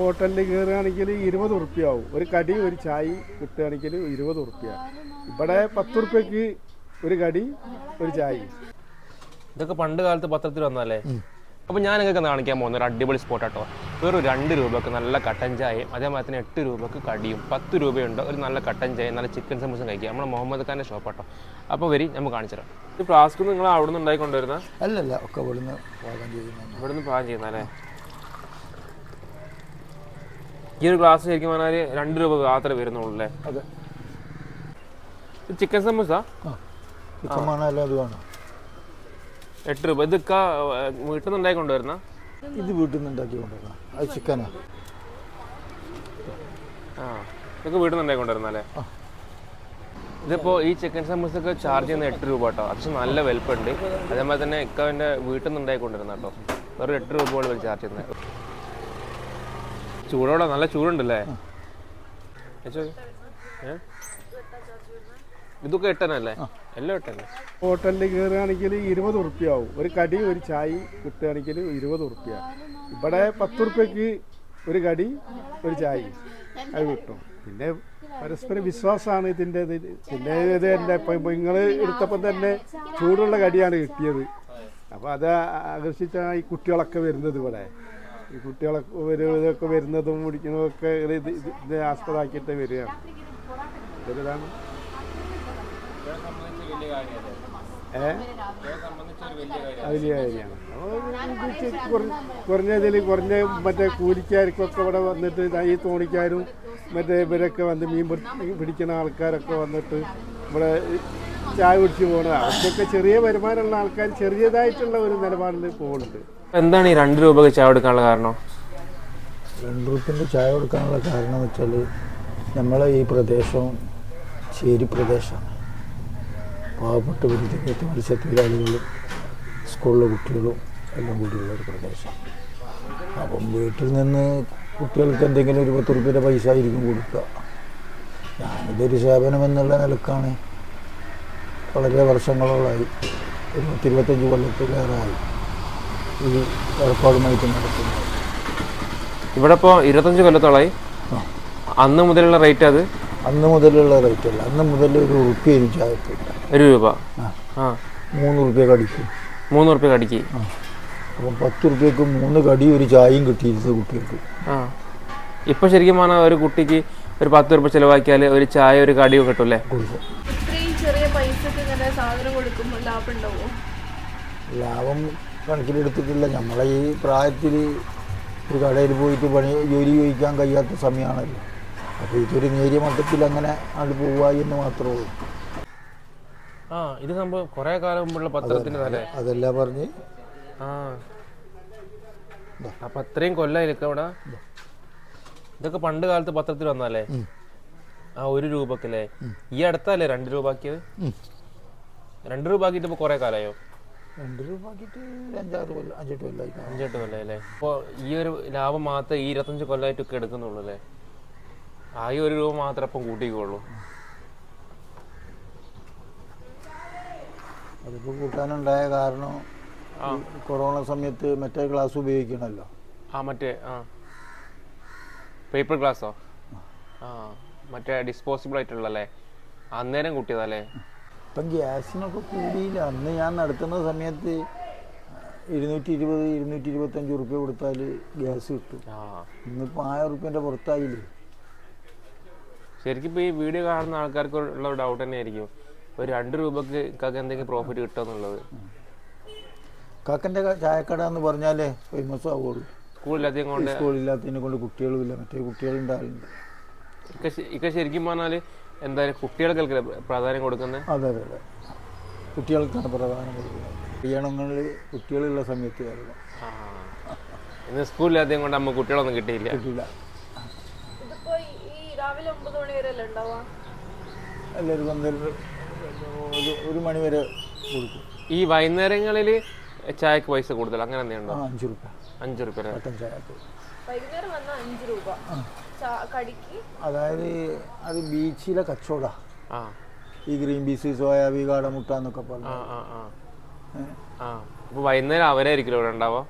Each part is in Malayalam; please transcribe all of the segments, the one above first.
ഹോട്ടലിൽ കയറുകയാണെങ്കിൽ ഇരുപത് ഉറുപ്പ്യാവും. ഒരു കടി ഒരു ചായ കിട്ടുകയാണെങ്കിൽ ഇരുപത് ഉറുപ്പ്യ. ഇവിടെ പത്ത് ഉറുപ്പ്യക്ക് ഒരു കടി ഒരു ചായ. ഇതൊക്കെ പണ്ട് കാലത്ത് പത്രത്തിൽ വന്നാലേ അപ്പോൾ ഞാൻ നിങ്ങൾക്ക് കാണിക്കാൻ പോകുന്ന ഒരു അടിപൊളി സ്പോട്ട് കേട്ടോ വെറും രണ്ട് രൂപക്ക് നല്ല കട്ടൻ ചായയും അതേമാതിരി തന്നെ എട്ട് രൂപക്ക് കടിയും പത്ത് രൂപയുണ്ട് ഒരു നല്ല കട്ടൻ ചായയും നല്ല ചിക്കൻ സമൂസം കഴിക്കുക നമ്മുടെ മുഹമ്മദ് ഖാന്റെ ഷോപ്പ് കേട്ടോ അപ്പോൾ വരി നമുക്ക് കാണിച്ചു തരാം. ഈ ഫ്ലാസ്ക് നിങ്ങൾ അവിടെ നിന്ന് ഉണ്ടായിക്കൊണ്ടുവരുന്ന അല്ലല്ല ഒക്കെ ഇവിടുന്ന് പാകം ചെയ്യുന്നുണ്ട് ഇവിടുന്ന് പാകം ചെയ്യുന്നല്ലേ ഈ ഒരു ഗ്ലാസ് ശരിക്കും പറഞ്ഞാൽ രണ്ട് രൂപ മാത്രമേ വരുന്നുള്ളൂ അല്ലേ? അതെ. ചിക്കൻ സമൂസ? ആ. ചിക്കൻ വേണമല്ലോ അത് വേണം? എട്ട് രൂപ. ഇത് വീട്ടിൽ നിന്ന് ഉണ്ടായിക്കൊണ്ടുവരുന്ന ഇത് വീട്ടിൽ നിന്ന് ഉണ്ടാക്കി കൊണ്ടുവരണം അത് ചിക്കനാ ആ. ഇതൊക്കെ വീട്ടിൽ നിന്ന് ഉണ്ടായിക്കൊണ്ടുവരുന്നല്ലേ ആ. ഇതിപ്പോൾ ഈ ചിക്കൻ സമൂസൊക്കെ ചാർജ് ചെയ്യുന്ന എട്ട് രൂപ കേട്ടോ. അത്യാവശ്യം നല്ല വലുപ്പമുണ്ട്. അതേമാതിരി തന്നെ ഇക്കവന്റെ വീട്ടിൽ നിന്ന് ഉണ്ടായിക്കൊണ്ടിരുന്ന കേട്ടോ. വെറും എട്ട് രൂപ പോലെ ചാർജ് ചെയ്യുന്നത്. ചൂടോടെ നല്ല ചൂടുണ്ടല്ലേ? ഇതൊക്കെ എട്ടനല്ലേ എല്ലാം എട്ടന്നെ ഹോട്ടലിൽ കയറുകയാണെങ്കിൽ ഇരുപത് ഉറുപ്പ്യാവും. ഒരു കടി ഒരു ചായ കിട്ടുകയാണെങ്കിൽ ഇരുപത് ഉറുപ്പ്യ. ഇവിടെ പത്ത് ഉറുപ്പ്യക്ക് ഒരു കടി ഒരു ചായ. അത് കിട്ടും. പിന്നെ പരസ്പര വിശ്വാസമാണ് ഇതിന്റെ ഇത്. പിന്നെ ഇത് തന്നെ ഇപ്പം നിങ്ങൾ എടുത്തപ്പം തന്നെ ചൂടുള്ള കടിയാണ് കിട്ടിയത്. അപ്പോൾ അത് ആകർഷിച്ചാണ് ഈ കുട്ടികളൊക്കെ വരുന്നത് ഇവിടെ. ഈ കുട്ടികളൊക്കെ വരും ഇതൊക്കെ വരുന്നതും കുടിക്കുന്നതൊക്കെ ഇത് ഇത് ആസ്പദാക്കിയിട്ട് വരികയാണ്. ഇതൊരിതാണ് ഏ? വലിയ കാര്യമാണ്. കുറഞ്ഞ- കുറഞ്ഞതിൽ കുറഞ്ഞ മറ്റേ കൂലിക്കാർക്കൊക്കെ ഇവിടെ വന്നിട്ട് ഈ തോണിക്കാരും മറ്റേ ഇവരൊക്കെ വന്ന് മീൻ പിടിക്കുന്ന ആൾക്കാരൊക്കെ വന്നിട്ട് ഇവിടെ ചായ കുടിച്ച് പോകുന്നത് അവർക്കൊക്കെ ചെറിയ വരുമാനമുള്ള ആൾക്കാർ ചെറിയതായിട്ടുള്ള ഒരു നിലപാടിൽ പോകുന്നുണ്ട് എന്താണ് ഈ രണ്ട് രൂപക്ക് ചായ കൊടുക്കാനുള്ള കാരണം? രണ്ട് രൂപത്തിന്റെ ചായ കൊടുക്കാനുള്ള കാരണം എന്ന് വെച്ചാൽ നമ്മളെ ഈ പ്രദേശവും ചേരി പ്രദേശമാണ്. പാവപ്പെട്ട വിദ്യാഭ്യാസ മത്സ്യത്തൊഴിലാളികളും സ്കൂളിലെ കുട്ടികളും എല്ലാം കൂടിയുള്ള ഒരു പ്രദേശം. അപ്പം വീട്ടിൽ നിന്ന് കുട്ടികൾക്ക് എന്തെങ്കിലും ഒരു പത്ത് റുപ്യയുടെ പൈസ ആയിരിക്കും കൊടുക്കുക. ഞാനിതൊരു സേവനം എന്നുള്ള നിലക്കാണ്. വളരെ വർഷങ്ങളോളായി. ഒരു പത്തിരുപത്തഞ്ച് കൊല്ലത്തിലേറെയായി ഈ ഏർപ്പാടുമായിട്ട് നടത്തുന്നത് ഇവിടെ ഇപ്പോൾ ഇരുപത്തഞ്ച് കൊല്ലത്തോളായി. അന്ന് മുതലുള്ള റേറ്റ് അത്? അന്ന് മുതലുള്ള റേറ്റ് അല്ല. അന്ന് മുതൽ ഒരു ഉറുപ്പ്യ എനിക്ക് ചായക്കില്ല ഒരു രൂപ. ആ. മൂന്ന് ഉറുപ്പ്യ കടിക്കും. മൂന്ന് ഉറുപ്പ്യ കടിക്ക്. അപ്പം പത്ത് ഉറുപ്പ്യക്ക് മൂന്ന് കടി ഒരു ചായയും കിട്ടിയിരുന്നത് കുട്ടികൾക്ക്. ആ. ഇപ്പൊ ശരിക്കും പറഞ്ഞാൽ ഒരു കുട്ടിക്ക് ഒരു പത്ത് രൂപ ചിലവാക്കിയാൽ ഒരു ചായ ഒരു കടിയും കിട്ടുമല്ലേ കൊടുക്കും. ഇത്രയും ചെറിയ പൈസക്ക് ഇങ്ങനെ സാധനം കൊടുക്കുമ്പോൾ ലാഭം ഉണ്ടാവുമോ ലാഭം കണക്കിലെടുത്തിട്ടില്ല. നമ്മളെ ഈ പ്രായത്തിൽ ഒരു കടയിൽ പോയിട്ട് പണി ജോലി ചോദിക്കാൻ കഴിയാത്ത സമയമാണല്ലോ. അപ്പോൾ ഇതൊരു നേരിയ മട്ടത്തിൽ അങ്ങനെ അത് പോവുക എന്ന് മാത്രമേ ഉള്ളൂ. ആ ഇത് സംഭവം കുറേ കാലം മുമ്പുള്ള പത്രത്തിന്റെ തലേ അതെല്ലാം പറഞ്ഞ്. ആ. അപ്പൊ അത്രയും കൊല്ലായിരിക്കും അവിടെ. ഇതൊക്കെ പണ്ട് കാലത്ത് പത്രത്തിൽ വന്നാലേ ആ ഒരു രൂപക്കല്ലേ? ഈ അടുത്തല്ലേ രണ്ട് രൂപക്കിയത്? ആക്കിയത് രണ്ട് രൂപ ആക്കിയിട്ട് ഇപ്പൊ കുറേ കാലമായോ രണ്ട് രൂപ അഞ്ചാറ് കൊല്ലം അഞ്ചെട്ട് കൊല്ലമായി അഞ്ചെട്ട് കൊല്ലം അല്ലേ അപ്പോൾ ഈ ഒരു ലാഭം മാത്രമേ ഈ ഇരുപത്തഞ്ച് കൊല്ലമായിട്ടൊക്കെ എടുക്കുന്നുള്ളൂ അല്ലേ ആ ഈ ഒരു രൂപ മാത്രം അപ്പം കൂട്ടിക്കുള്ളൂ അതിപ്പോൾ കൂട്ടാനുണ്ടായ കാരണം കൊറോണ സമയത്ത് മറ്റേ ഗ്ലാസ് ഉപയോഗിക്കണല്ലോ. ആ മറ്റേ ആ. പേപ്പർ ഗ്ലാസ്സോ ആ. മറ്റേ ഡിസ്പോസിബിൾ ആയിട്ടുള്ളല്ലേ അന്നേരം കൂട്ടിയതല്ലേ? ഇപ്പം ഗ്യാസിനൊക്കെ കൂടിയില്ല. അന്ന് ഞാൻ നടത്തുന്ന സമയത്ത് ഇരുന്നൂറ്റി ഇരുപത് ഇരുന്നൂറ്റി ഇരുപത്തഞ്ച് ഉറുപ്പ്യ കൊടുത്താൽ ഗ്യാസ് കിട്ടും. ഇന്നിപ്പോൾ ആയിരം ഉറുപ്പ്യന്റെ പുറത്തായില്ലേ? ശരിക്കും ഇപ്പോൾ ഈ വീഡിയോ കാണുന്ന ആൾക്കാർക്ക് ഉള്ള ഡൗട്ട് തന്നെ ആയിരിക്കും ഒരു രണ്ട് രൂപക്ക് ഇക്കാക്ക് എന്തെങ്കിലും പ്രോഫിറ്റ് കിട്ടുമെന്നുള്ളത് കാക്കന്റെ ചായക്കട എന്ന് പറഞ്ഞാലേ ഫേമസ് ആവുള്ളൂ. സ്കൂളില്ലാത്തതിനെ കൊണ്ട് സ്കൂളില്ലാത്തതിനെ കൊണ്ട് കുട്ടികളും ഇല്ല. മറ്റേ കുട്ടികളുണ്ടാവില്ല ഇക്ക ശരിക്കും പറഞ്ഞാൽ എന്തായാലും കുട്ടികൾക്കല്ലേ പ്രാധാന്യം കൊടുക്കുന്നത്? അതെ അതെ അതെ. കുട്ടികൾക്കാണ് പ്രധാനം കൊടുക്കുന്നത്. കല്യാണങ്ങളിൽ കുട്ടികളുള്ള സമയത്ത് വരണം. ഇന്ന് സ്കൂളിൽ ആദ്യം കൊണ്ട് അമ്മ കുട്ടികളൊന്നും കിട്ടിയില്ല. കിട്ടില്ല അല്ലേ പന്ത്രണ്ട് ഒരു ഒരു മണി വരെ കൊടുക്കും. ഈ വൈകുന്നേരങ്ങളിൽ ചായക്ക് പൈസ കൂടുതൽ അങ്ങനെ എന്തെങ്കിലും ഉണ്ടോ? അഞ്ച് റുപ്യ അഞ്ച് റുപ്യ വൈകുന്നേരം വന്നാൽ അഞ്ച് രൂപ. കടിക്ക്. അതായത് അത് ബീച്ചിലെ കച്ചവട. ആ. ഈ ഗ്രീൻ പീസ് സോയാബി കാടമുട്ട എന്നൊക്കെ പറഞ്ഞു. ആ ആ ആ. അപ്പോൾ വൈകുന്നേരം അവരായിരിക്കും ഇവിടെ ഉണ്ടാവുക?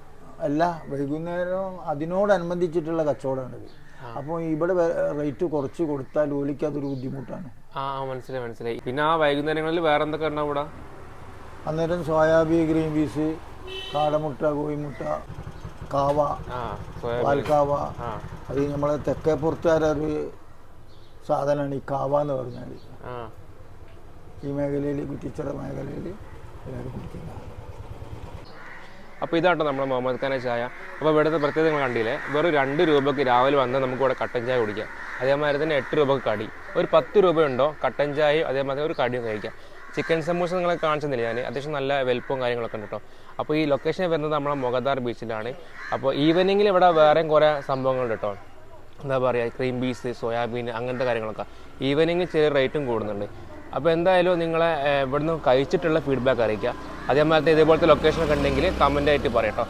അല്ല വൈകുന്നേരം അതിനോടനുബന്ധിച്ചിട്ടുള്ള കച്ചവടമാണിത് അപ്പോൾ ഇവിടെ റേറ്റ് കുറച്ച് കൊടുത്താൽ ഓലിക്ക് അതൊരു ബുദ്ധിമുട്ടാണ്. ആ ആ, മനസ്സിലായി മനസ്സിലായി. പിന്നെ ആ വൈകുന്നേരങ്ങളിൽ വേറെ എന്തൊക്കെ ഉണ്ടാവും ഇവിടെ? അന്നേരം സോയാബീൻ ഗ്രീൻ പീസ് കാടമുട്ട കോഴിമുട്ട കാവ പാൽക്കാവ അത് നമ്മളെ തെക്കേ പുറത്തുകാരൊരു സാധനമാണ് ഈ കാവ എന്ന് പറഞ്ഞാൽ ഈ മേഖലയിൽ കുറ്റിച്ചിറ മേഖലയിൽ എല്ലാവരും കുടിക്കുന്നത്. അപ്പോൾ ഇതാട്ടോ നമ്മുടെ മുഹമ്മദ് ഖാനെ ചായ. അപ്പോൾ ഇവിടുത്തെ പ്രത്യേകത നിങ്ങൾ കണ്ടില്ലേ? വെറും രണ്ട് രൂപയ്ക്ക് രാവിലെ വന്ന് നമുക്ക് ഇവിടെ കട്ടൻ ചായ കുടിക്കാം. അതേമാതിരി തന്നെ എട്ട് രൂപക്ക് കടി. ഒരു പത്ത് രൂപയുണ്ടോ? കട്ടൻ ചായയും അതേമാതിരി ഒരു കടിയും കഴിക്കാം. ചിക്കൻ സമൂസ നിങ്ങളെ കാണിച്ചെന്നില്ല? ഞാൻ അത്യാവശ്യം നല്ല വലുപ്പവും കാര്യങ്ങളൊക്കെ ഉണ്ട് കേട്ടോ. അപ്പോൾ ഈ ലൊക്കേഷൻ വരുന്നത് നമ്മളെ മൊഗദാർ ബീച്ചിലാണ്. അപ്പോൾ ഈവനിങ്ങിൽ ഇവിടെ വേറെയും കുറേ സംഭവങ്ങളുണ്ട് കേട്ടോ. എന്താ പറയുക ക്രീം ബീസ് സോയാബീൻ അങ്ങനത്തെ കാര്യങ്ങളൊക്കെ. ഈവനിങ് ചെറിയ റേറ്റും കൂടുന്നുണ്ട്. അപ്പോൾ എന്തായാലും നിങ്ങളെ ഇവിടുന്ന് കഴിച്ചിട്ടുള്ള ഫീഡ്ബാക്ക് അറിയിക്കുക. അതേമാതിരി ഇതേപോലത്തെ ലൊക്കേഷനൊക്കെ ഉണ്ടെങ്കിൽ കമന്റ് ആയിട്ട് പറയാം കേട്ടോ